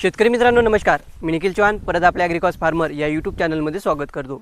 शेतकरी मित्रांनो नमस्कार. मी निखिल चव्हाण परत आपल्या ॲग्रिकॉस फार्मर या यूट्यूब चॅनलमध्ये स्वागत करतो.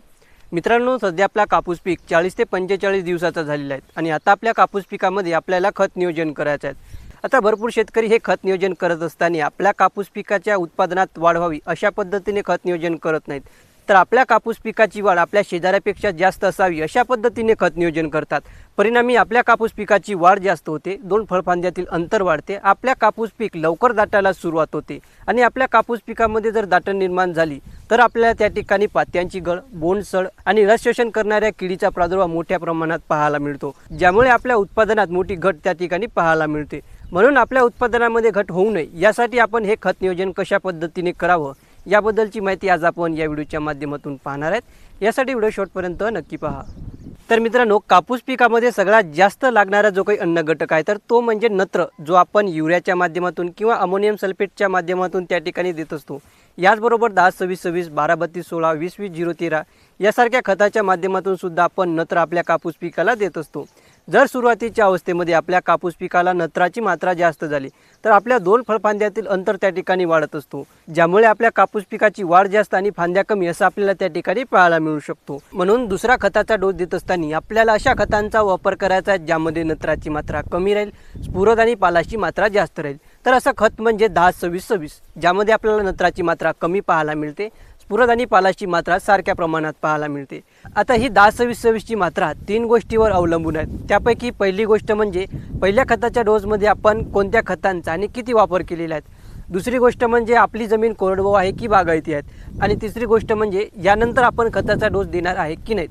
मित्रांनो सध्या आपला कापूस पीक चाळीस ते पंचेचाळीस दिवसाचा झालेला आहे आणि आता आपल्या कापूस पिकामध्ये आपल्याला खत नियोजन करायचं आहे. आता भरपूर शेतकरी हे खत नियोजन करत असताना आपल्या कापूस पिकाच्या उत्पादनात वाढ व्हावी अशा पद्धतीने खत नियोजन करत नाहीत. तर आपल्या कापूस पिकाची वाढ आपल्या शेजाऱ्यापेक्षा जास्त असावी अशा पद्धतीने खत नियोजन करतात. परिणामी आपल्या कापूस पिकाची वाढ जास्त होते. दोन फळफांद्यातील अंतर वाढते. आपल्या कापूस पीक लवकर दाटायला सुरुवात होते. आणि आपल्या कापूस पिकामध्ये जर दाटण निर्माण झाली तर आपल्याला त्या ठिकाणी पात्यांची गळ बोंडसळ आणि रस शोषण करणाऱ्या किडीचा प्रादुर्भाव मोठ्या प्रमाणात पाहायला मिळतो. ज्यामुळे आपल्या उत्पादनात मोठी घट त्या ठिकाणी पाहायला मिळते. म्हणून आपल्या उत्पादनामध्ये घट होऊ नये. यासाठी आपण हे खत नियोजन कशा पद्धतीने करावं याबद्दलची माहिती आज आपण या व्हिडिओच्या माध्यमातून पाहणार आहेत. यासाठी व्हिडिओ शॉर्टपर्यंत नक्की पहा. तर मित्रांनो कापूस पिकामध्ये सगळ्यात जास्त लागणारा जो काही अन्न घटक आहे तर तो म्हणजे नत्र जो आपण युरियाच्या माध्यमातून किंवा अमोनियम सल्फेटच्या माध्यमातून त्या ठिकाणी देत असतो. याचबरोबर दहा सव्वीस सव्वीस बारा बत्तीस सोळा वीस वीस झिरो तेरा यासारख्या खताच्या माध्यमातून सुद्धा आपण नत्र आपल्या कापूस पिकाला देत असतो. जर सुरुवातीच्या अवस्थेमध्ये आपल्या कापूस पिकाला नत्राची मात्रा जास्त झाली तर आपल्या दोन फळफांद्यातील अंतर त्या ठिकाणी वाढत असतो ज्यामुळे आपल्या कापूस पिकाची वाढ जास्त आणि फांद्या कमी असं आपल्याला त्या ठिकाणी पाहायला मिळू शकतो. म्हणून दुसरा खताचा डोस देत असताना आपल्याला अशा खतांचा वापर करायचा आहे ज्यामध्ये नत्राची मात्रा कमी राहील स्फुरद आणि पालाची मात्रा जास्त राहील. तर असं खत म्हणजे दहा सव्वीस सव्वीस ज्यामध्ये आपल्याला नत्राची मात्रा कमी पाहायला मिळते. स्फुरद आणि पालाची मात्रा सारख्या प्रमाणात पाहायला मिळते. आता ही दहा सव्वीस सव्वीसची मात्रा तीन गोष्टीवर अवलंबून आहेत. त्यापैकी पहिली गोष्ट म्हणजे पहिल्या खताच्या डोसमध्ये आपण कोणत्या खतांचा आणि किती वापर केलेला आहे? दुसरी गोष्ट म्हणजे आपली जमीन कोरडवाहू आहे की बागायती आहेत आणि तिसरी गोष्ट म्हणजे यानंतर आपण खताचा डोस देणार आहे की नाही?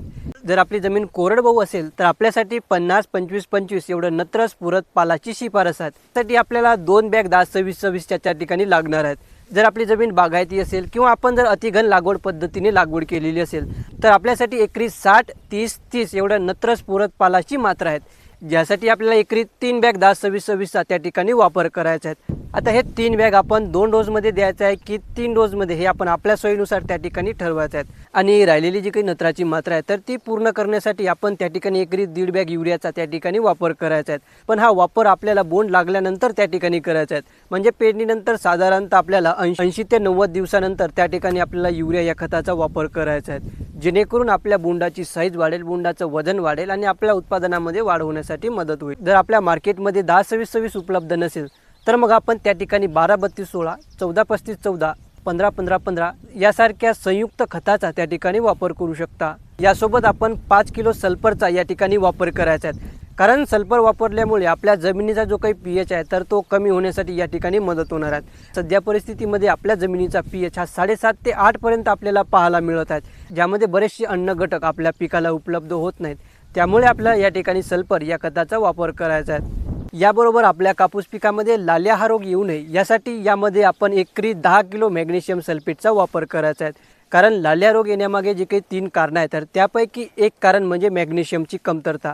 जर आपली जमीन कोरडवाहू असेल तर आपल्यासाठी पन्नास पंचवीस पंचवीस एवढं नत्र पुरत पालाची शिफारस आहे त्यासाठी आपल्याला दोन बॅग दहा सव्वीस सव्वीसच्या त्या ठिकाणी लागणार आहेत. जर आपली जमीन बागायती असेल किंवा आपण जर अतिघन लागवड पद्धतीने लागवड केलेली असेल तर आपल्यासाठी एकरी साठ तीस तीस एवढं नत्रस स्फुरत पालाची मात्रा आहेत ज्यासाठी आपल्याला एकरी तीन बॅग दहा सव्वीस सव्वीसचा त्या ठिकाणी वापर करायचा आहे. आता हे तीन बॅग आपण दोन डोसमध्ये द्यायचं आहे की तीन डोसमध्ये हे आपण आपल्या सोयीनुसार त्या ठिकाणी ठरवायचं आहे. आणि राहिलेली जी काही नत्राची मात्रा आहे तर ती पूर्ण करण्यासाठी आपण त्या ठिकाणी एकरी दीड बॅग युरियाचा त्या ठिकाणी वापर करायचा आहे. पण हा वापर आपल्याला बोंड लागल्यानंतर त्या ठिकाणी करायचा आहे. म्हणजे पेरणीनंतर साधारणतः आपल्याला ऐंशी ते नव्वद दिवसानंतर त्या ठिकाणी आपल्याला युरिया या खताचा वापर करायचा आहे. जेणेकरून आपल्या बोंडाची साईज वाढेल बोंडाचं वजन वाढेल आणि आपल्या उत्पादनामध्ये वाढ होण्यासाठी मदत होईल. जर आपल्या मार्केटमध्ये दहा सव्वीस सव्वीस उपलब्ध नसेल तर मग आपण त्या ठिकाणी बारा बत्तीस सोळा चौदा पस्तीस चौदा पंधरा पंधरा पंधरा यासारख्या संयुक्त खताचा त्या ठिकाणी वापर करू शकता. यासोबत आपण पाच किलो सल्फरचा या ठिकाणी वापर करायचा आहे. कारण सल्फर वापरल्यामुळे आपल्या जमिनीचा जो काही पी एच आहे तर तो कमी होण्यासाठी या ठिकाणी मदत होणार आहे. सध्या परिस्थितीमध्ये आपल्या जमिनीचा पी एच हा साडेसात ते आठपर्यंत आपल्याला पाहायला मिळत आहेत ज्यामध्ये बरेचसे अन्न घटक आपल्या पिकाला उपलब्ध होत नाहीत. त्यामुळे आपल्याला या ठिकाणी सल्फर या खताचा वापर करायचा आहे. याबरोबर आपल्या कापूस पिकामध्ये लाल्या हा रोग येऊ नये यासाठी यामध्ये आपण एकरी दहा किलो मॅग्नेशियम सल्फेटचा वापर करायचा आहे. कारण लाल्या रोग येण्यामागे जे काही तीन कारणं आहेत तर त्यापैकी एक कारण म्हणजे मॅग्नेशियमची कमतरता.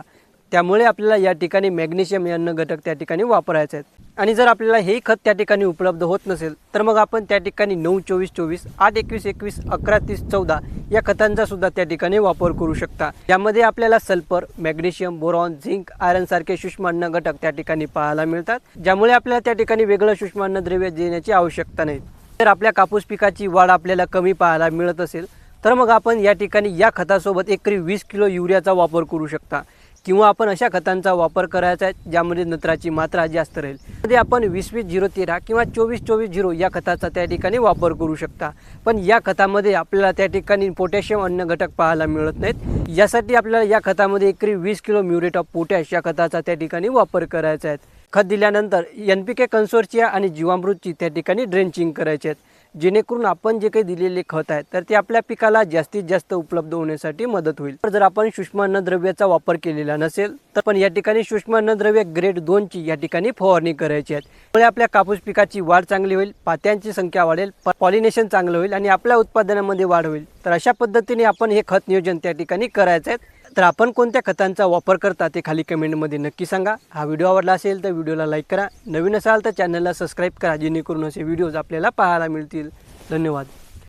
त्यामुळे आपल्याला या ठिकाणी मॅग्नेशियम हे अन्न घटक त्या ठिकाणी वापरायचे आहेत. आणि जर आपल्याला हे खत त्या ठिकाणी उपलब्ध होत नसेल तर मग आपण त्या ठिकाणी नऊ चोवीस चोवीस आठ एकवीस एकवीस अकरा तीस चौदा या खतांचा सुद्धा त्या ठिकाणी वापर करू शकता. यामध्ये आपल्याला sulphur magnesium boron zinc iron सारखे सूक्ष्म अन्न घटक त्या ठिकाणी पाहायला मिळतात. ज्यामुळे आपल्याला त्या ठिकाणी वेगळं सूक्ष्म अन्न द्रव्य देण्याची आवश्यकता नाही. जर आपल्या कापूस पिकाची वाढ आपल्याला कमी पाहायला मिळत असेल तर मग आपण या ठिकाणी या खतासोबत एकरी वीस किलो युरियाचा वापर करू शकता. किंवा आपण अशा खतांचा वापर करायचा आहे ज्यामध्ये नत्राची मात्रा जास्त राहील. मध्ये आपण वीस वीस झिरो तेरा किंवा चोवीस चोवीस झिरो या खताचा त्या ठिकाणी वापर करू शकता. पण या खतामध्ये आपल्याला त्या ठिकाणी पोटॅशियम अन्न घटक पाहायला मिळत नाहीत. यासाठी आपल्याला या खतामध्ये एकरी वीस किलो म्युरेट ऑफ पोटॅश या खताचा त्या ठिकाणी वापर करायचा आहे. खत दिल्यानंतर एन पी के कन्सोर्चिया आणि जीवामृतची त्या ठिकाणी ड्रेंचिंग करायची आहेत. जेणेकरून आपण जे काही दिलेले खत आहे तर ते आपल्या पिकाला जास्तीत जास्त उपलब्ध होण्यासाठी मदत होईल. तर जर आपण सूक्ष्म अन्नद्रव्याचा वापर केलेला नसेल तर पण या ठिकाणी सूक्ष्म अन्नद्रव्य ग्रेड दोनची या ठिकाणी फवारणी करायची आहे. त्यामुळे आपल्या कापूस पिकाची वाढ चांगली होईल पात्यांची संख्या वाढेल पॉलिनेशन चांगलं होईल आणि आपल्या उत्पादनामध्ये वाढ होईल. तर अशा पद्धतीने आपण हे खत नियोजन त्या ठिकाणी करायचं आहे. तर आपण कोणत्या खतांचा वापर करता ते खाली कमेंटमध्ये नक्की सांगा. हा व्हिडिओ आवडला असेल तर व्हिडिओला लाईक करा. नवीन असाल तर चॅनलला सबस्क्राईब करा जेणेकरून असे व्हिडिओज आपल्याला पाहायला मिळतील. धन्यवाद.